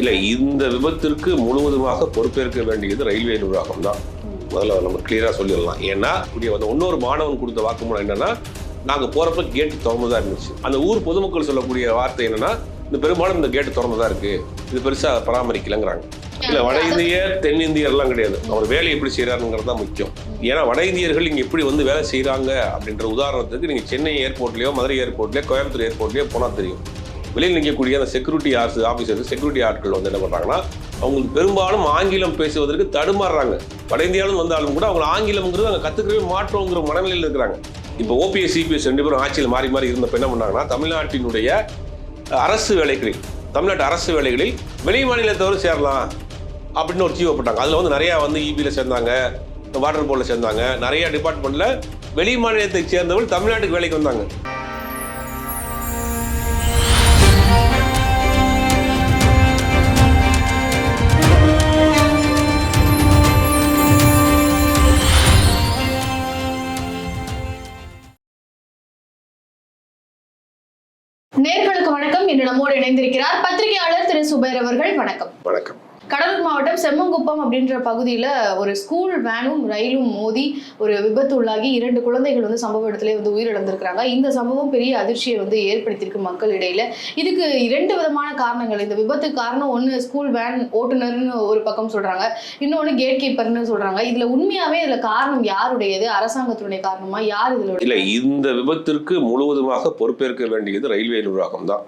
இல்லை இந்த விபத்திற்கு முழுவதுமாக பொறுப்பேற்க வேண்டியது ரயில்வே நிர்வாகம் தான். முதல்ல நம்ம கிளியராக சொல்லிடலாம். ஏன்னா இப்படி வந்து இன்னொரு மாணவன் கொடுத்த வாக்குமூலம் என்னன்னா நாங்கள் போகிறப்ப கேட்டு திறந்துதான் இருந்துச்சு. அந்த ஊர் பொதுமக்கள் சொல்லக்கூடிய வார்த்தை என்னன்னா இந்த பெரும்பாலும் இந்த கேட்டு திறந்துதான் இருக்கு. இது பெருசாக பராமரிக்கலங்கிறாங்க. இல்லை வட இந்தியர் தென்னிந்தியர்லாம் கிடையாது. அவர் வேலை எப்படி செய்கிறாருங்கிறது தான் முக்கியம். ஏன்னா வட இந்தியர்கள் இங்கே எப்படி வந்து வேலை செய்கிறாங்க அப்படின்ற உதாரணத்துக்கு நீங்கள் சென்னை ஏர்போர்ட்லேயோ மதுரை ஏர்போர்ட்லேயோ கோயம்புத்தூர் ஏர்போர்ட்லேயோ போனால் தெரியும். வெளியில் நிற்கக்கூடிய அந்த செக்யூரிட்டி ஆர்ஸ் ஆஃபீஸர்ஸ் செக்யூரிட்டி ஆட்கள் வந்து என்ன பண்ணுறாங்கன்னா அவங்களுக்கு பெரும்பாலும் ஆங்கிலம் பேசுவதற்கு தடுமாறுறாங்க. வட இந்தியாவிலும் வந்தாலும் கூட அவங்க ஆங்கிலம்ங்கிறது அங்கே கற்றுக்கவே மாற்றோங்கிற மனநிலையில் இருக்கிறாங்க. இப்போ ஓபிஎஸ் சிபிஎஸ் ரெண்டு பேரும் ஆட்சியில் மாறி மாறி இருந்தப்ப என்ன பண்ணாங்கன்னா தமிழ்நாட்டினுடைய அரசு வேலைகளில் தமிழ்நாட்டு அரசு வேலைகளில் வெளி மாநிலத்தவரும் சேரலாம் அப்படின்னு ஒரு ஜீவோ போட்டாங்க. அதில் வந்து நிறையா வந்து இபியில் சேர்ந்தாங்க வாட்டர் போர்டில் சேர்ந்தாங்க நிறையா டிபார்ட்மெண்ட்டில் வெளி மாநிலத்தை சேர்ந்தவர்கள் தமிழ்நாட்டுக்கு வேலைக்கு வந்தாங்க. நம்மோடு இணைந்திருக்கிறார் பத்திரிகையாளர் திரு சுபேர் அவர்கள். வணக்கம். வணக்கம். கடலூர் மாவட்டம் செம்மங்குப்பம் அப்படின்ற பகுதியில ஒரு ஸ்கூல் வேனும் ரயிலும் மோதி ஒரு விபத்து உள்ளாகி இரண்டு குழந்தைகள் வந்து சம்பவ இடத்துல வந்து உயிரிழந்திருக்கிறாங்க. இந்த சம்பவம் பெரிய அதிர்ச்சியை வந்து ஏற்படுத்தியிருக்கு மக்கள் இடையில. இதுக்கு இரண்டு விதமான காரணங்கள். இந்த விபத்துக்கு காரணம் ஒன்று ஸ்கூல் வேன் ஓட்டுநர்னு ஒரு பக்கம் சொல்றாங்க. இன்னொன்று கேட் கீப்பர்னு சொல்றாங்க. இதுல உண்மையாவே இதுல காரணம் யாருடையது? அரசாங்கத்தினுடைய காரணமா? யார் இதுல இல்லை இந்த விபத்திற்கு முழுவதுமாக பொறுப்பேற்க வேண்டியது ரயில்வே நிர்வாகம் தான்.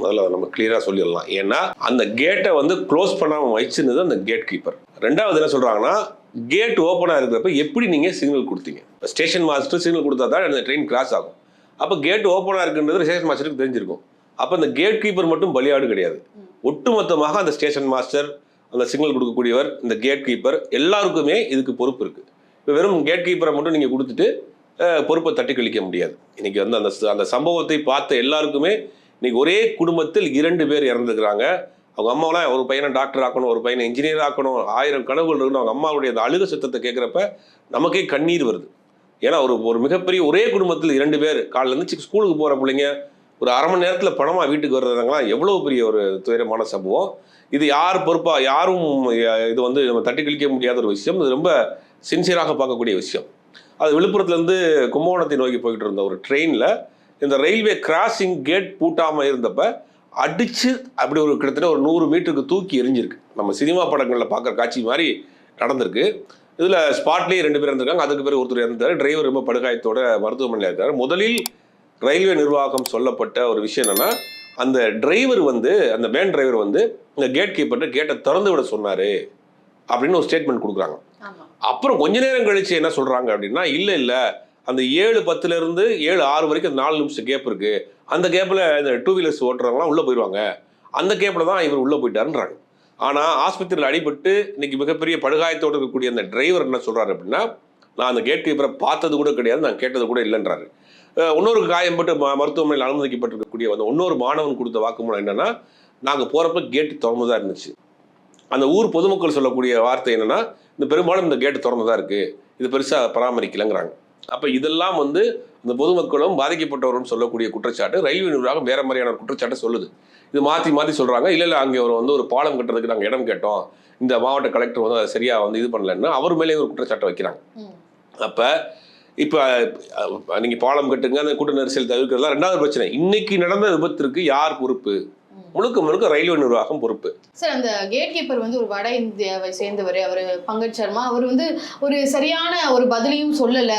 முதல்ல நம்ம கிளியரா சொல்லிடலாம். ஏன்னா அந்த கேட்டை வந்து க்ளோஸ் பண்ணாம வச்சிருந்தது அந்த கேட் கீப்பர் ரெண்டாவது என்ன சொல்றாங்கன்னா கேட் ஓப்பனா இருக்கிறப்ப எப்படி நீங்க சிக்னல் கொடுத்தீங்க? ஸ்டேஷன் மாஸ்டர் சிக்னல் கொடுத்தா தான் அந்த ட்ரெயின் கிராஸ் ஆகும். அப்போ கேட் ஓப்பனா இருக்குன்றது ஸ்டேஷன் மாஸ்டருக்கு தெரிஞ்சிருக்கும். அப்போ அந்த கேட் கீப்பர் மட்டும் பலியாடு கிடையாது. ஒட்டுமொத்தமாக அந்த ஸ்டேஷன் மாஸ்டர் அந்த சிக்னல் கொடுக்கக்கூடியவர் இந்த கேட் கீப்பர் எல்லாருக்குமே இதுக்கு பொறுப்பு இருக்கு. இப்போ வெறும் கேட் கீப்பரை மட்டும் நீங்கள் கொடுத்துட்டு பொறுப்பை தட்டி கழிக்க முடியாது. இன்னைக்கு வந்து அந்த அந்த சம்பவத்தை பார்த்த எல்லாருக்குமே இன்னைக்கு ஒரே குடும்பத்தில் இரண்டு பேர் இறந்துக்கிறாங்க அவங்க அம்மாவெலாம் ஒரு பையனை டாக்டர் ஆக்கணும் ஒரு பையனை இன்ஜினியர் ஆக்கணும் ஆயிரம் கனவுகள் இருக்கணும் அவங்க அம்மாவுடைய அந்த அழுக சத்தத்தை கேட்குறப்ப நமக்கே கண்ணீர் வருது. ஏன்னா ஒரு ஒரு மிகப்பெரிய ஒரே குடும்பத்தில் இரண்டு பேர் காலைல இருந்துச்சு ஸ்கூலுக்கு போகிற பிள்ளைங்க ஒரு அரை மணி நேரத்தில் பணமாக வீட்டுக்கு வர்றதுங்களாம் எவ்வளோ பெரிய ஒரு துயரமான சம்பவம். இது யார் பொறுப்பாக யாரும் இது வந்து நம்ம தட்டி கழிக்க முடியாத ஒரு விஷயம். இது ரொம்ப சின்சியராக பார்க்கக்கூடிய விஷயம். அது விழுப்புரத்துலேருந்து கும்பகோணத்தை நோக்கி போய்கிட்டு இருந்த ஒரு ட்ரெயினில் இந்த ரயில்வே கிராசிங் கேட் பூட்டாமல் இருந்தப்ப அடிச்சு அப்படி ஒரு கிட்டத்தட்ட ஒரு நூறு மீட்டருக்கு தூக்கி எரிஞ்சிருக்கு நம்ம சினிமா படங்களில் பார்க்குற காட்சி மாதிரி நடந்திருக்கு. இதில் ஸ்பாட்லேயே ரெண்டு பேர் இருந்திருக்காங்க. அதுக்கு பிறகு ஒருத்தர் இறந்தார் டிரைவர் ரொம்ப படுகாயத்தோட மருத்துவமனையில் இருக்கார். முதலில் ரயில்வே நிர்வாகம் சொல்லப்பட்ட ஒரு விஷயம் என்னன்னா அந்த டிரைவர் வந்து அந்த வேன் டிரைவர் வந்து இந்த கேட் கீப்பர்கிட்ட கேட்டை திறந்து விட சொன்னாரு. அப்படின்னு ஒரு ஸ்டேட்மெண்ட் கொடுக்குறாங்க. அப்புறம் கொஞ்ச நேரம் கழிச்சு என்ன சொல்றாங்க அப்படின்னா இல்ல இல்ல. அந்த ஏழு பத்துல இருந்து ஏழு ஆறு வரைக்கும் நாலு நிமிஷம் கேப் இருக்கு. அந்த கேப்ல இந்த டூ வீலர்ஸ் ஓட்டுறவங்களாம் உள்ள போயிடுவாங்க அந்த கேப்ல தான் இவர் உள்ள போயிட்டாருன்றாங்க. ஆனா ஆஸ்பத்திரியில் அடிபட்டு இன்னைக்கு மிகப்பெரிய படுகாயத்தோடு இருக்கக்கூடிய அந்த டிரைவர் என்ன சொல்றாரு அப்படின்னா நான் அந்த கேட் கீப்பரை பார்த்தது கூட கிடையாது நான் கேட்டது கூட இல்லைன்றாரு. இன்னொரு காயம்பட்டு ம- மருத்துவமனையில் அனுமதிக்கப்பட்டிருக்கக்கூடிய அந்த இன்னொரு மாணவன் கொடுத்த வாக்குமூலம் என்னன்னா நாங்கள் போறப்ப கேட்டு திறந்து தான் இருந்துச்சு. அந்த ஊர் பொதுமக்கள் சொல்லக்கூடிய வார்த்தை என்னன்னா இந்த பெரும்பாலும் இந்த கேட்டு திறந்து தான் இருக்கு. இது பெருசாக பராமரிக்கலங்கிறாங்க. அப்ப இதெல்லாம் வந்து இந்த பொதுமக்களும் பாதிக்கப்பட்டவரும் சொல்லக்கூடிய குற்றச்சாட்டு ரயில்வே நிர்வாகம் வேற மாதிரியான ஒரு குற்றச்சாட்டை சொல்லுது. இது மாத்தி மாத்தி சொல்றாங்க. இல்ல இல்ல அங்கே ஒரு வந்து ஒரு பாலம் கட்டுறதுக்கு நாங்க இடம் கேட்டோம். இந்த மாவட்ட கலெக்டர் வந்து அதை சரியா வந்து இது பண்ணலன்னா அவர் மேலே ஒரு குற்றச்சாட்டை வைக்கிறாங்க. அப்ப இப்ப அஹ், நீங்க பாலம் கட்டுங்க அந்த கூட்ட நெரிசல் தவிர்க்கிறதுலாம் ரெண்டாவது பிரச்சனை. இன்னைக்கு நடந்த விபத்திற்கு யார் பொறுப்பு. முழுக்க முழுக்க ரயில்வே நிர்வாகம் பொறுப்பு. சார் அந்த கேட் கீப்பர் வந்து ஒரு வட இந்தியாவை சேர்ந்தவர் அவர் பங்கஜ் சர்மா. அவர் வந்து ஒரு சரியான ஒரு பதிலையும் சொல்லல.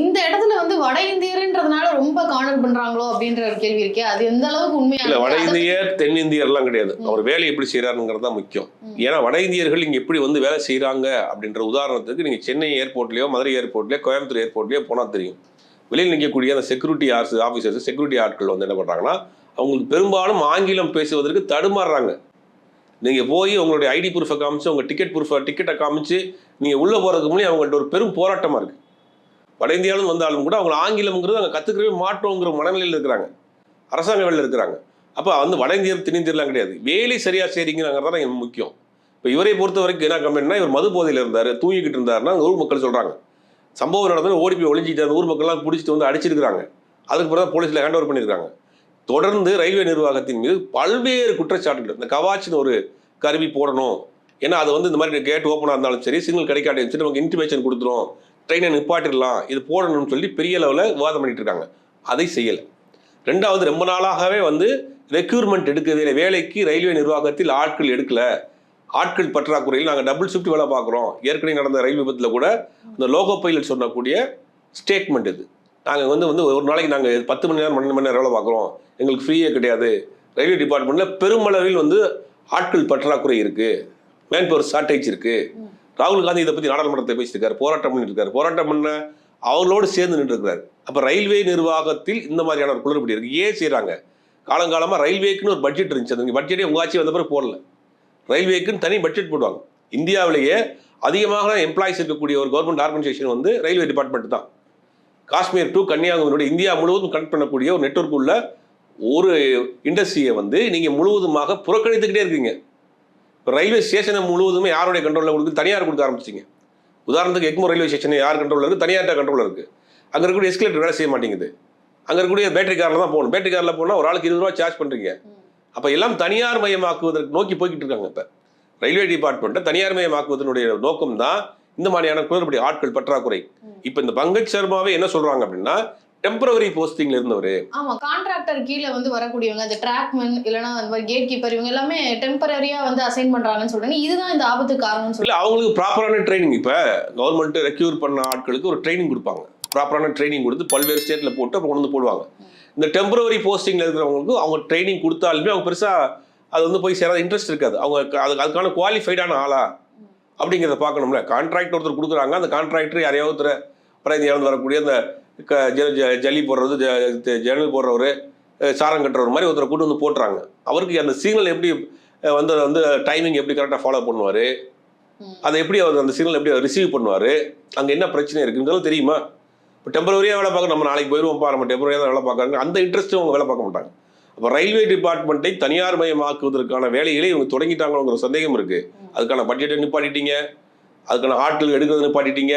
இந்த இடத்துல வந்து வட இந்தியர்ன்றதுனால ரொம்ப கார்னர் பண்றாங்களோ அப்படின்ற ஒரு கேள்வி இருக்கே அது எந்த அளவுக்கு இல்ல வட உண்மையான இந்தியர் தென்னிந்தியர்லாம் கிடையாது. ம். அவர் வேலை எப்படி செய்யறாருங்கிறது தான் முக்கியம். ஏன்னா வட இந்தியர்கள் இங்க எப்படி வந்து வேலை செய்றாங்க அப்படின்ற உதாரணத்துக்கு நீங்க சென்னை ஏர்போர்ட்லயோ மதுரை ஏர்போர்ட்லயோ கோயம்புத்தூர் ஏர்போர்ட்லயோ போனா தெரியும். வெளியில் நிற்கக்கூடிய அந்த செக்யூரிட்டி ஆர்ஸ் ஆஃபீஸர்ஸ் செக்யூரிட்டி ஆட்கள் வந்து என்ன பண்றாங்கன்னா அவங்களுக்கு பெரும்பாலும் ஆங்கிலம் பேசுவதற்கு தடுமாறுறாங்க. நீங்கள் போய் உங்களுடைய ஐடி ப்ரூஃபை காமிச்சு உங்கள் டிக்கெட் ப்ரூஃபை டிக்கெட்டை காமிச்சு நீங்கள் உள்ளே போகிறதுக்கு முன்னாடி அவங்கள்ட்ட ஒரு பெரும் போராட்டமாக இருக்குது வட இந்தியாவிலும் வந்தாலும் கூட அவங்க ஆங்கிலம்ங்கிறது அங்கே கற்றுக்கவே மாட்டோங்கிற மனநிலையில் இருக்கிறாங்க. அரசாங்க வேலையில் இருக்கிறாங்க. அப்போ வந்து வட இந்தியர் தென்னிந்தியர்லாம் கிடையாது. வேலை சரியாக செய்றீங்கிறத தான் எங்கள் முக்கியம். இப்போ இவரை பொறுத்த வரைக்கும் என்ன கம்பெனினா இவர் மது போதையில் இருந்தார் தூங்கிக்கிட்டு இருந்தாருன்னா ஊர் மக்கள் சொல்கிறாங்க சம்பவம் நடந்தது ஓடி போய் ஒளிஞ்சிட்டு அந்த ஊர் மக்கள்லாம் பிடிச்சிட்டு வந்து அடிச்சிருக்கிறாங்க. அதுக்கு பிறகு போலீஸில் ஹேண்ட் ஓவர் பண்ணியிருக்காங்க. தொடர்ந்து ரயில்வே நிர்வாகத்தின் மீது பல்வேறு குற்றச்சாட்டுகள். இந்த கவாச்சின்னு ஒரு கருவி போடணும். ஏன்னா அது வந்து இந்த மாதிரி கேட் ஓப்பனாக இருந்தாலும் சரி சிக்னல் கிடைக்காட்டி சரி நமக்கு இன்டிமேஷன் கொடுத்துரும். ட்ரெயினை நிப்பாட்டிடலாம். இது போடணும்னு சொல்லி பெரிய லெவலில் விவாதம் பண்ணிட்டு இருக்காங்க. அதை செய்யலை. ரெண்டாவது ரொம்ப நாளாகவே வந்து ரெக்யூர்மெண்ட் எடுக்கவே இல்லை. வேலைக்கு ரயில்வே நிர்வாகத்தில் ஆட்கள் எடுக்கலை. ஆட்கள் பற்றாக்குறையில் நாங்கள் டபுள் ஷிஃப்ட் வேலை பார்க்குறோம். ஏற்கனவே நடந்த ரயில் விபத்தில் கூட இந்த லோகோ பைலட் சொன்னக்கூடிய ஸ்டேட்மெண்ட் இது. நாங்கள் வந்து வந்து ஒரு நாளைக்கு நாங்கள் பத்து மணி நேரம் பன்னெண்டு மணி நேரம் வேலை பார்க்குறோம். எங்களுக்கு ஃப்ரீயே கிடையாது. ரயில்வே டிபார்ட்மெண்ட்டில் பெருமளவில் வந்து ஆட்கள் பற்றாக்குறை இருக்குது மேன் பவர் ஷார்ட்டேஜ் இருக்குது ராகுல் காந்தி இதை பற்றி நாடாளுமன்றத்தில் பேசியிருக்காரு. போராட்டம் பண்ணிட்டு போராட்டம் பண்ண அவங்களோடு சேர்ந்து நின்றுருக்கிறார் அப்போ ரயில்வே நிர்வாகத்தில் இந்த மாதிரியான ஒரு குளறுபடி இருக்குது ஏன் செய்கிறாங்க காலங்காலமாக ரயில்வேக்குன்னு ஒரு பட்ஜெட் இருந்துச்சு. அந்த பட்ஜெட்டே உங்கள் ஆட்சி வந்த பிறகு போடல. ரயில்வேக்குன்னு தனி பட்ஜெட் போடுவாங்க. இந்தியாவிலேயே அதிகமாக எம்ப்ளாயிஸ் இருக்கக்கூடிய ஒரு கவர்மெண்ட் ஆர்கனைசேஷன் வந்து ரயில்வே டிபார்ட்மெண்ட் தான். காஷ்மீர் டு கன்னியாகுமரி இந்தியா முழுவதும் கனெக்ட் பண்ணக்கூடிய ஒரு நெட்ஒர்க் உள்ள ஒரு இண்டஸ்ட்ரியை வந்து நீங்கள் முழுவதுமாக புறக்கணித்துக்கிட்டே இருக்கீங்க. இப்போ ரயில்வே ஸ்டேஷனை முழுவதுமே யாருடைய கண்ட்ரோலில் கொடுக்கு தனியார் கொடுக்க ஆரம்பிச்சிங்க. உதாரணத்துக்கு எக்மோ ரயில்வே ஸ்டேஷன் யார் கண்ட்ரோலில் இருக்குது தனியார்ட்ட கண்ட்ரோலில் இருக்குது அங்கே இருக்கக்கூடிய எஸ்கலேட்டர் வேலை செய்ய மாட்டேங்குது. அங்கே இருக்கக்கூடிய பேட்டரி காரில் தான் போகணும். பேட்டரி காரில் போனால் ஒரு ஆளுக்கு இருபது ரூபா சார்ஜ் பண்ணுறீங்க அப்போ எல்லாம் தனியார் மயமாக்குவதற்கு நோக்கி போய்கிட்டு இருக்காங்க இப்போ. ரயில்வே டிபார்ட்மெண்ட்டை தனியார் மயமாக்குவதனுடைய நோக்கம் தான் இந்த மாதிரியான குளறுபடி ஆட்கள் பற்றாக்குறை. இப்போ இந்த பங்கஜ் சர்மாவே என்ன சொல்றாங்க அப்படின்னா டெம்பரவரி போஸ்டிங்ல இருந்தவர். ஆமா கான்ட்ராக்டர் கீழே வந்து வரக்கூடியவங்க அந்த ட்ராக்மேன் இல்லைன்னா அந்த மாதிரி கேட் கீப்பர் இவங்க எல்லாமே டெம்பரரியா வந்து அசைன் பண்றாங்கன்னு சொல்றாங்க இதுதான் இந்த ஆபத்துக்கு காரணம்னு இல்ல அவங்களுக்கு ப்ராப்பரான ட்ரைனிங் இப்ப கவர்மெண்ட் ரெக்யூர் பண்ண ஆட்களுக்கு ஒரு ட்ரைனிங் கொடுப்பாங்க. ப்ராப்பரான ட்ரைனிங் கொடுத்து பல்வேறு ஸ்டேட்ல போட்டு அப்புறம் கொண்டு வந்து போடுவாங்க. இந்த டெம்பரவரி போஸ்டிங்ல இருக்கிறவங்களுக்கு அவங்க ட்ரைனிங் கொடுத்தாலுமே அவங்க பெருசா அது வந்து போய் சேராத இன்ட்ரெஸ்ட் இருக்காது. அவங்க அதுக்கு அதுக்கான குவாலிஃபைடான ஆளா அப்படிங்கிறத பார்க்கணும்ல. கான்ட்ராக்ட் ஒருத்தர் கொடுக்குறாங்க அந்த கான்ட்ராக்டர் யாரையாவது ஒருத்தர் அப்புறம் இந்தியாவிலிருந்து வரக்கூடிய அந்த க- ஜல்லி போடுறது ஜன்னல் போடுறவர் சாரம் கட்டுறவர் மாதிரி ஒருத்தரை கூட்டு வந்து போட்டுறாங்க. அவருக்கு அந்த சிக்னல் எப்படி வந்து வந்து டைமிங் எப்படி கரெக்டாக ஃபாலோ பண்ணுவார். அதை எப்படி அவர் அந்த சிக்னல் எப்படி ரிசீவ் பண்ணுவார்? அங்கே என்ன பிரச்சனை இருக்குங்கிறது தெரியுமா? இப்போ டெம்பரவரியாக வேலை பார்க்க நம்ம நாளைக்கு போயிடுவோம்ப்பா நம்ம டெம்பரரியாக தான் வேலை பார்க்குறாங்க. அந்த இன்ட்ரெஸ்ட்டும் அவங்க வேலை பார்க்க மாட்டாங்க. அப்போ ரயில்வே டிபார்ட்மெண்ட்டை தனியார் மயமாக்குவதற்கான வேலைகளை இவங்க தொடங்கிட்டாங்களோங்கிற சந்தேகம் இருக்குது அதுக்கான பட்ஜெட்டை நிப்பாட்டிட்டீங்க. அதுக்கான ஆட்கள் எடுக்கிறது நிப்பாட்டிட்டீங்க.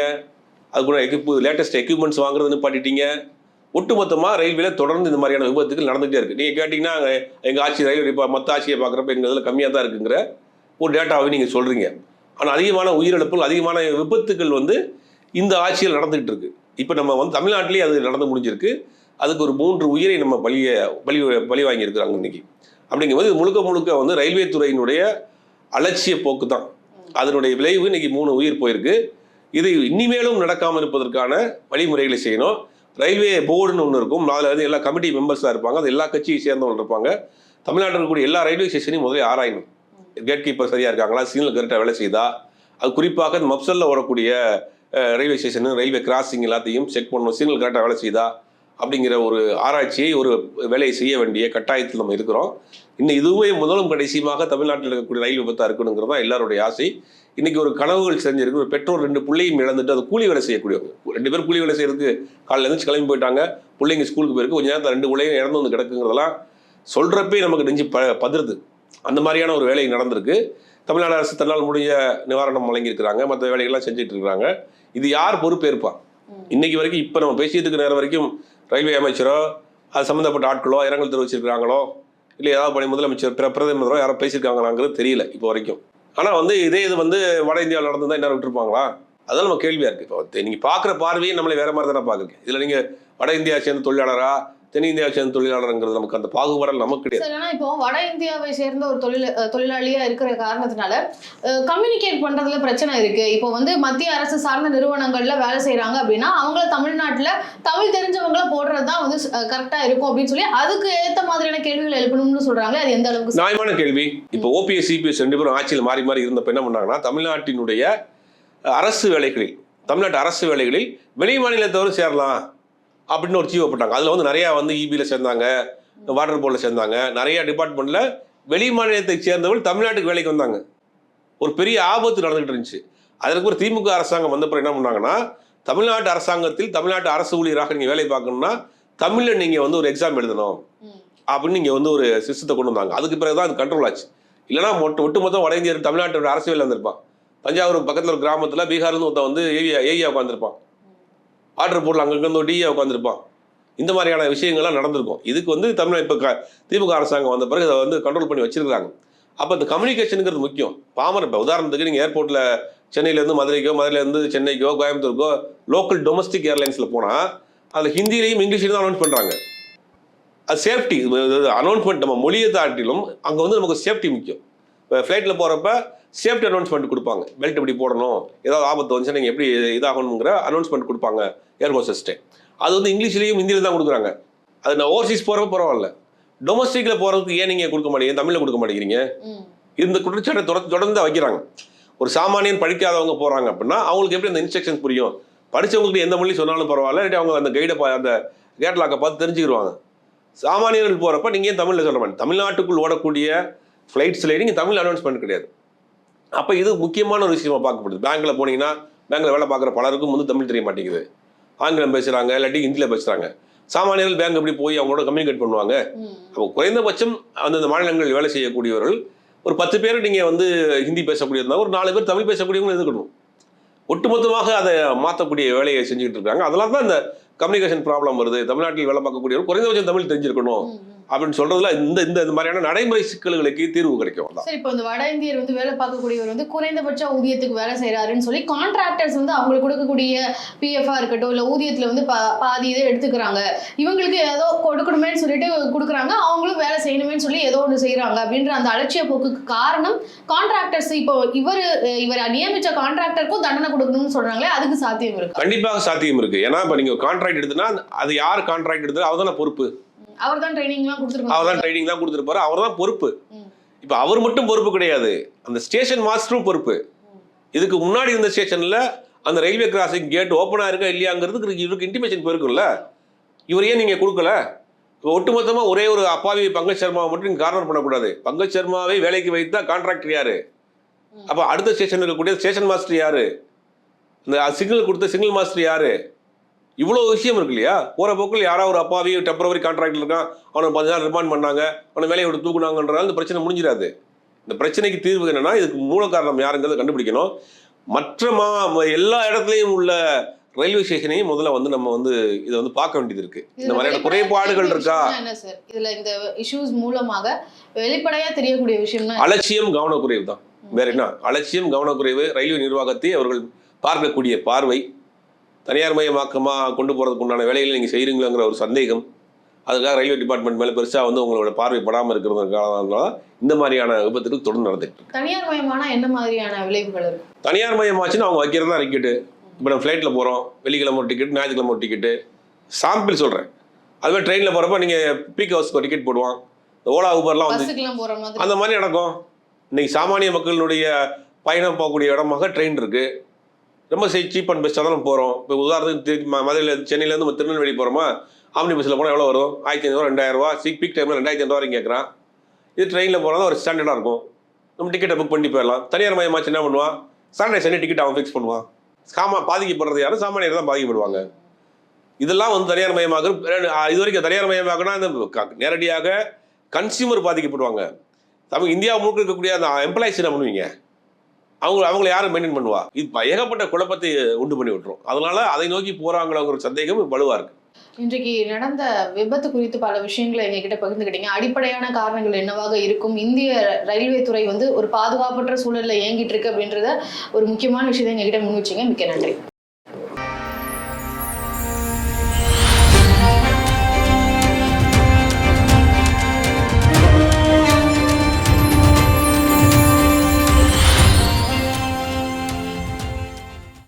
அதுக்குள்ள எக்யூப் லேட்டஸ்ட் எக்யூப்மெண்ட்ஸ் வாங்குறது நிப்பாட்டிட்டீங்க. ஒட்டுமொத்தமாக ரயில்வேல தொடர்ந்து இந்த மாதிரியான விபத்துகள் நடந்துகிட்டே இருக்குது நீங்கள் கேட்டிங்கன்னா எங்கள் ஆட்சி ரயில்வே டிபா மற்ற ஆட்சியை பார்க்குறப்ப எங்கள் இதில் கம்மியாக தான் இருக்குங்கிற ஒரு டேட்டாவை நீங்கள் சொல்கிறீங்க ஆனால் அதிகமான உயிரிழப்புகள் அதிகமான விபத்துகள் வந்து இந்த ஆட்சியில் நடந்துகிட்டு இருக்கு. இப்போ நம்ம வந்து தமிழ்நாட்டிலேயே அது நடந்து முடிஞ்சிருக்கு. அதுக்கு ஒரு மூன்று உயிரை நம்ம பலிய பலி பலி வாங்கியிருக்கிறாங்க இன்னைக்கு. அப்படிங்கும்போது இது முழுக்க முழுக்க வந்து ரயில்வே துறையினுடைய அலட்சிய போக்கு தான் அதனுடைய விளைவு இன்னைக்கு மூணு உயிர் போயிருக்கு. இது இனிமேலும் நடக்காமல் இருப்பதற்கான வழிமுறைகளை செய்யணும். ரயில்வே போர்டுன்னு ஒன்று இருக்கும். அதில் வந்து எல்லா கமிட்டி மெம்பர்ஸாக இருப்பாங்க. அது எல்லா கட்சியை சேர்ந்தவங்க இருப்பாங்க. தமிழ்நாட்டில் இருக்கக்கூடிய எல்லா ரயில்வே ஸ்டேஷனையும் முதல்ல ஆராயணும். கேட் கீப்பர் சரியாக இருக்காங்களா? சிக்னல் கரெக்டாக வேலை செய்தா அது குறிப்பாக மப்சலில் ஓடக்கூடிய ரயில்வே ஸ்டேஷனு ரயில்வே கிராசிங் எல்லாத்தையும் செக் பண்ணணும். சிக்னல் கரெக்டாக வேலை செய்தா அப்படிங்கிற ஒரு ஆராய்ச்சியை ஒரு வேலையை செய்ய வேண்டிய கட்டாயத்தில் நம்ம இருக்கிறோம். இன்னும் இதுவே முதலும் கடைசியுமாக தமிழ்நாட்டில் இருக்கக்கூடிய ரயில் விபத்தாக இருக்கணுங்கிறது தான் எல்லாருடைய ஆசை. இன்னைக்கு ஒரு கனவுகள் செஞ்சிருக்கு. ஒரு பெற்றோர் ரெண்டு பிள்ளையும் இழந்துட்டு அது கூலி வேலை செய்யக்கூடியவங்க. ரெண்டு பேரும் கூலி வேலை செய்யறதுக்கு காலையில எழுந்துச்சு கிளம்பி போயிட்டாங்க. பிள்ளைங்க ஸ்கூலுக்கு போயிருக்கு. கொஞ்ச நேரத்தில் ரெண்டு பிள்ளைங்க இறந்து வந்து கிடக்குங்கிறதெல்லாம் சொல்றப்பே நமக்கு நெஞ்சு ப பதறுது. அந்த மாதிரியான ஒரு வேலை நடந்திருக்கு. தமிழ்நாடு அரசு தன்னால் முடிஞ்ச நிவாரணம் வழங்கியிருக்கிறாங்க. மற்ற வேலைகள்லாம் செஞ்சுட்டு இருக்காங்க இது யார் பொறுப்பேற்பா? இன்னைக்கு வரைக்கும் இப்போ நம்ம பேசிட்டு இருக்கிற நேரம் வரைக்கும் ரயில்வே அமைச்சரோ அது சம்மந்தப்பட்ட ஆட்களோ இரங்கல் தெரிவிச்சிருக்காங்களோ இல்லை ஏதாவது பணி முதலமைச்சர் பிற பிரதமரோ யாரோ பேசியிருக்காங்களாங்கிறது தெரியல இப்போ வரைக்கும். ஆனால் வந்து இதே இது வந்து வட இந்தியாவில் நடந்ததா என்ன விட்டுருப்பாங்களா? அதெல்லாம் நம்ம கேள்வியாக இருக்குது இப்போ நீங்கள் பார்க்குற பார்வையும் நம்மளை வேறு மாதிரி தானே பார்க்குறீங்க இதில் நீங்கள் வட இந்தியா சேர்ந்த தொழிலாளராக தென்னிந்தியாவை சேர்ந்த தொழிலாளருங்கிறது நமக்கு அந்த பாகுபாடல் நமக்கு கிடையாது. ஆனா இப்போ வட இந்தியாவை சேர்ந்த ஒரு தொழில் தொழிலாளியா இருக்கிற காரணத்தினால கம்யூனிகேட் பண்றதுல பிரச்சனை இருக்கு. இப்போ வந்து மத்திய அரசு சார்ந்த நிறுவனங்கள்ல வேலை செய்றாங்க அப்படின்னா அவங்கள தமிழ்நாட்டுல தமிழ் தெரிஞ்சவங்கள போடுறது தான் வந்து கரெக்டா இருக்கும் அப்படின்னு சொல்லி அதுக்கு ஏத்த மாதிரியான கேள்விகள் எழுப்பணும்னு சொல்றாங்க அது எந்த அளவுக்கு? நியாயமான கேள்வி. இப்போ ஓபிஎஸ் சிபிஎஸ் ரெண்டு பேரும் ஆட்சியில் மாறி மாறி இருந்தப்ப என்ன பண்ணாங்கன்னா தமிழ்நாட்டினுடைய அரசு வேலைகளில் தமிழ்நாட்டு அரசு வேலைகளில் வெளி மாநிலத்தவரும் சேரலாம். அப்படின்னு ஒரு ஜீவோ போட்டாங்க. அதில் வந்து நிறையா வந்து இபியில் சேர்ந்தாங்க வாட்டர் போர்டில் சேர்ந்தாங்க. நிறைய டிபார்ட்மெண்ட்டில் வெளி மாநிலத்தை சேர்ந்தவர்கள் தமிழ்நாட்டுக்கு வேலைக்கு வந்தாங்க. ஒரு பெரிய ஆபத்து நடந்துகிட்டு இருந்துச்சு. அதற்கு ஒரு திமுக அரசாங்கம் வந்தப்பறம் என்ன பண்ணாங்கன்னா தமிழ்நாட்டு அரசாங்கத்தில் தமிழ்நாட்டு அரசு ஊழியராக நீங்கள் வேலை பார்க்கணும்னா தமிழில் நீங்கள் வந்து ஒரு எக்ஸாம் எழுதணும் அப்படின்னு நீங்கள் வந்து ஒரு சிஸ்டத்தை கொண்டு வந்தாங்க. அதுக்கு பிறகு தான் அது கண்ட்ரோல் ஆச்சு. இல்லைனா மொட்டு ஒட்டுமொத்தம் வட இந்தியர் தமிழ்நாட்டோட அரசியல் வந்திருப்பான் தஞ்சாவூர் பக்கத்தில் ஒரு கிராமத்தில் பீகார்லேருந்து ஒருத்தன் வந்து ஏவியா ஏரியா உட்காந்துருப்பான் ஆர்டர் போடலாம் அங்கங்கே வந்து டிஏ உட்காந்துருப்பான் இந்த மாதிரியான விஷயங்கள்லாம் நடந்திருக்கும். இதுக்கு வந்து தமிழ் இப்போ க திமுக அரசாங்கம் வந்த பிறகு அதை வந்து கண்ட்ரோல் பண்ணி வச்சிருக்காங்க அப்போ இந்த கம்யூனிகேஷனுங்கிறது முக்கியம். பாமர இப்போ உதாரணத்துக்கு நீங்கள் ஏர்போர்ட்டில் சென்னையிலேருந்து மதுரைக்கோ மதுரையிலேருந்து சென்னைக்கோ கோயம்புத்தூருக்கோ லோக்கல் டொமஸ்டிக் ஏர்லைன்ஸில் போனால் அதில் ஹிந்திலையும் இங்கிலீஷ்லையும் தான் அனௌன்ஸ் பண்ணுறாங்க அது சேஃப்டி அனௌன்ஸ்மெண்ட் நம்ம மொழியை தாட்டிலும் அங்கே வந்து நமக்கு சேஃப்டி முக்கியம். இப்போ ஃப்ளைட்டில் போகிறப்ப சேஃப்டி அனௌன்ஸ்மெண்ட் கொடுப்பாங்க. பெல்ட் இப்படி போடணும். ஏதாவது ஆபத்து வந்துச்சுன்னா நீங்கள் எப்படி இதாகணுங்கிற அனௌன்ஸ்மெண்ட் கொடுப்பாங்க ஏர் ஹோஸ்டஸ்ட்டே அது வந்து இங்கிலீஷ்லேயும் ஹிந்தியில் தான் கொடுக்குறாங்க. அது நான் ஓவர்சீஸ் போகிறப்ப பரவாயில்ல. டொமஸ்டிக்கில் போகிறதுக்கு ஏன் நீங்கள் கொடுக்க மாட்டேங்க? தமிழில் கொடுக்க மாட்டேங்கிறீங்க. இந்த குற்றச்சாட்டை தொடர்ந்து தொடர்ந்து வைக்கிறாங்க. ஒரு சாமானியன் படிக்காதவங்க போகிறாங்க அப்படின்னா அவங்களுக்கு எப்படி அந்த இன்ஸ்ட்ரக்ஷன்ஸ் புரியும்? படிச்சவங்களுக்கு எந்த மொழி சொன்னாலும் பரவாயில்ல. இல்லாட்டி அவங்க அந்த கைடை அந்த கேட்லாக்கை பார்த்து தெரிஞ்சுக்கிடுவாங்க சாமானியர்கள் போகிறப்ப நீங்கள் ஏன் தமிழில் சொல்ல மாட்டேன் தமிழ்நாட்டுக்குள் ஓடக்கூடிய ஃப்ளைட்ஸில் நீங்கள் தமிழ் அனௌன்ஸ்மெண்ட் கிடையாது. அப்போ இது முக்கியமான ஒரு விஷயமா பார்க்கப்படுது. பேங்க்கில் போனீங்கன்னா பேங்க்கில் வேலை பார்க்குற பலருக்கும் வந்து தமிழ் தெரிய மாட்டேங்குது. ஆங்கிலம் பேசுகிறாங்க இல்லாட்டி ஹிந்தியில் பேசுகிறாங்க சாமானியர்கள் பேங்க் எப்படி போய் அவங்களோட கம்யூனிகேட் பண்ணுவாங்க. அப்போ குறைந்தபட்சம் அந்தந்த மாநிலங்களில் வேலை செய்யக்கூடியவர்கள் ஒரு பத்து பேர் நீங்கள் வந்து ஹிந்தி பேசக்கூடியதா ஒரு நாலு பேர் தமிழ் பேசக்கூடியவங்க இருக்கணும் ஒட்டுமொத்தமாக அதை மாற்றக்கூடிய வேலையை செஞ்சுக்கிட்டு இருக்காங்க. அதெல்லாம் தான் இந்த கம்யூனிகேஷன் ப்ராப்ளம் வருது. தமிழ்நாட்டில் வேலை பார்க்கக்கூடியவர் குறைந்தபட்சம் தமிழ் தெரிஞ்சிருக்கணும். அப்படின்னு சொல்றதுல இந்த இந்த இந்த மாதிரியான நடைமுறை சிக்கல்களுக்கு தீர்வு கிடைக்கும். சரி இப்போ இந்த வட இந்தியர் வந்து வேலை பார்க்கக்கூடியவர் வந்து குறைந்தபட்ச ஊதியத்துக்கு வேலை செய்யறாருன்னு சொல்லி கான்ட்ராக்டர்ஸ் வந்து அவங்களுக்கு கொடுக்கக்கூடிய பிஎஃப்ஆ இருக்கட்டும் இல்ல ஊதியத்துல வந்து பா- பாதி இதை எடுத்துக்கிறாங்க. இவங்களுக்கு ஏதோ கொடுக்கணுமேன்னு சொல்லிட்டு கொடுக்குறாங்க அவங்களும் வேலை செய்யணுமேன்னு சொல்லி ஏதோ ஒன்று செய்றாங்க அப்படின்ற அந்த அலட்சிய போக்குக்கு காரணம் கான்ட்ராக்டர்ஸ் இப்போ இவர் இவர் நியமிச்ச கான்ட்ராக்டருக்கும் தண்டனை கொடுக்கணும்னு சொல்றாங்களே அதுக்கு சாத்தியம் இருக்கு? கண்டிப்பாக சாத்தியம் இருக்கு. ஏன்னா இப்போ நீங்க கான்ட்ராக்ட் எடுத்துனா அது யார் கான்ட்ராக்ட் எடுத்து அவர் தானே பொறுப்பு. அவர் தான் ட்ரைனிங்லாம் அவர் தான் கொடுத்துருக்காங்க ட்ரைனிங் தான் கொடுத்துருப்பாரு. அவர் தான் பொறுப்பு. இப்போ அவர் மட்டும் பொறுப்பு கிடையாது. அந்த ஸ்டேஷன் மாஸ்டரும் பொறுப்பு. இதுக்கு முன்னாடி இருந்த ஸ்டேஷன்ல அந்த ரயில்வே கிராசிங் கேட் ஓப்பனா இருக்கா இல்லையாங்கிறதுக்கு இவருக்கு இன்டிமேஷன் போயிருக்கும்ல. இவர் ஏன் நீங்க கொடுக்கல? இப்போ ஒட்டுமொத்தமா ஒரே ஒரு அப்பாவி பங்கஜ் சர்மாவை மட்டும் நீங்க கார்னர் பண்ணக்கூடாது. பங்கஜ் சர்மாவை வேலைக்கு வைத்தா கான்ட்ராக்டர் யாரு. அப்போ அடுத்த ஸ்டேஷன் இருக்கக்கூடிய ஸ்டேஷன் மாஸ்டர் யாரு? இந்த சிக்னல் கொடுத்த சிக்னல் மாஸ்டர் யாரு? இவ்வளோ விஷயம் இருக்கு இல்லையா? போற போக்கில் யாரோ ஒரு அப்பாவி டெம்பரவரி கான்ட்ராக்ட் இருக்கான். அவனை நாள் ரிமாண்ட் பண்ணாங்க. அவனை வேலையை விட்டு தூக்குனாங்கன்றதால இந்த பிரச்சனை முடிஞ்சிடாது. இந்த பிரச்சனைக்கு தீர்வு என்னன்னா இதுக்கு மூல காரணம் யாருங்கிறத கண்டுபிடிக்கணும். மற்ற மா எல்லா இடத்துலையும் உள்ள ரயில்வே ஸ்டேஷனையும் முதல்ல வந்து நம்ம வந்து இதை வந்து பார்க்க வேண்டியது இருக்கு. இந்த மாதிரியான குறைபாடுகள் இருக்கா? என்ன சார் இதுல இந்த இஷ்யூஸ் மூலமாக வெளிப்படையா தெரியக்கூடிய விஷயம்னா அலட்சியம் கவனக்குறைவு தான். வேற என்ன? அலட்சியம் கவனக்குறைவு ரயில்வே நிர்வாகத்தை அவர்கள் பார்க்கக்கூடிய பார்வை. தனியார் மயமாக்கமா கொண்டு போறதுக்கு உண்டான வேலைகளை நீங்க செய்றீங்களாங்கிற ஒரு சந்தேகம். அதுக்காக ரயில்வே டிபார்ட்மெண்ட் மேல பெருசா வந்து உங்களோட பார்வை படாம இருக்கிறதுக்காக இந்த மாதிரியான விபத்துகள் தொடர்ந்து நடந்துட்டு தனியார் மயமானா என்ன மாதிரியான விளைவுகள் இருக்கு? தனியார் மயமாச்சுன்னு அவங்க வைக்கிறது தான் டிக்கெட்டு இப்போ நம்ம ஃப்ளைட்டில் போகிறோம் வெள்ளிக்கிழமை ஒரு டிக்கெட் ஞாயிற்றுக்கிழமை ஒரு டிக்கெட்டு சாம்பிள் சொல்கிறேன் அதுவே ட்ரெயினில் போகிறப்ப நீங்கள் பீக் ஹவர்ஸ்க்கு ஒரு டிக்கெட் போடுவான். ஓலா ஊபர்லாம் வந்து அந்த மாதிரி நடக்கும். இன்னைக்கு சாமானிய மக்களுடைய பயணம் போகக்கூடிய இடமாக ட்ரெயின் இருக்கு. ரொம்ப சீப் அண்ட் பெஸ்ட்டாக தான் நம்ம போகிறோம் இப்போ உதாரணத்துக்கு திருச்சி மதுரையில் சென்னையிலேருந்து நம்ம திருநெல்வேலி போகிறோமா ஆம்னி பஸ்ஸில் போனால் எவ்வளோ வரும்? ஆயிரத்தி ஐநூறுவா ரெண்டாயிரம் ரூபா. சீக் பீக் டைமில் ரெண்டாயிரத்தி ஐநூறு வரைக்கும் கேட்குறான் இது ட்ரெயினில் போனால் ஒரு ஸ்டாண்டர்டாக இருக்கும். நம்ம டிக்கெட்டை புக் பண்ணி போயிடலாம். தனியார் மயமாச்சு என்ன பண்ணுவான்? சாட்டர்டே சண்டே டிக்கெட் அவன் ஃபிக்ஸ் பண்ணுவான். சாமா பாதிக்கப்படுறது யாரும் சாமானியர் தான் பாதிக்கப்படுவாங்க. இதெல்லாம் வந்து தனியார் மயமாக இது வரைக்கும் தனியார் மயமாகனா க- நேரடியாக கன்சியூமர் பாதிக்கப்படுவாங்க. தமிழ் இந்தியா முழுக்க இருக்கக்கூடிய அந்த எம்ப்ளாயிஸ் என்ன பண்ணுவீங்க? அவங்க அவங்கள யாரும் மெயின்டைன் பண்ணுவா? இது ஏகப்பட்ட குழப்பத்தை உண்டு பண்ணி விட்டுரும். அதனால அதை நோக்கி போறாங்களோங்கிற ஒரு சந்தேகம் வலுவா இருக்கு. இன்றைக்கு நடந்த விபத்து குறித்து பல விஷயங்களை எங்ககிட்ட பகிர்ந்துக்கிட்டீங்க. அடிப்படையான காரணங்கள் என்னவாக இருக்கும்? இந்திய ரயில்வே துறை வந்து ஒரு பாதுகாப்பற்ற சூழலில் இயங்கிட்டு இருக்கு அப்படின்றத ஒரு முக்கியமான விஷயத்தை எங்ககிட்ட முன் வச்சிங்க. மிக்க நன்றி.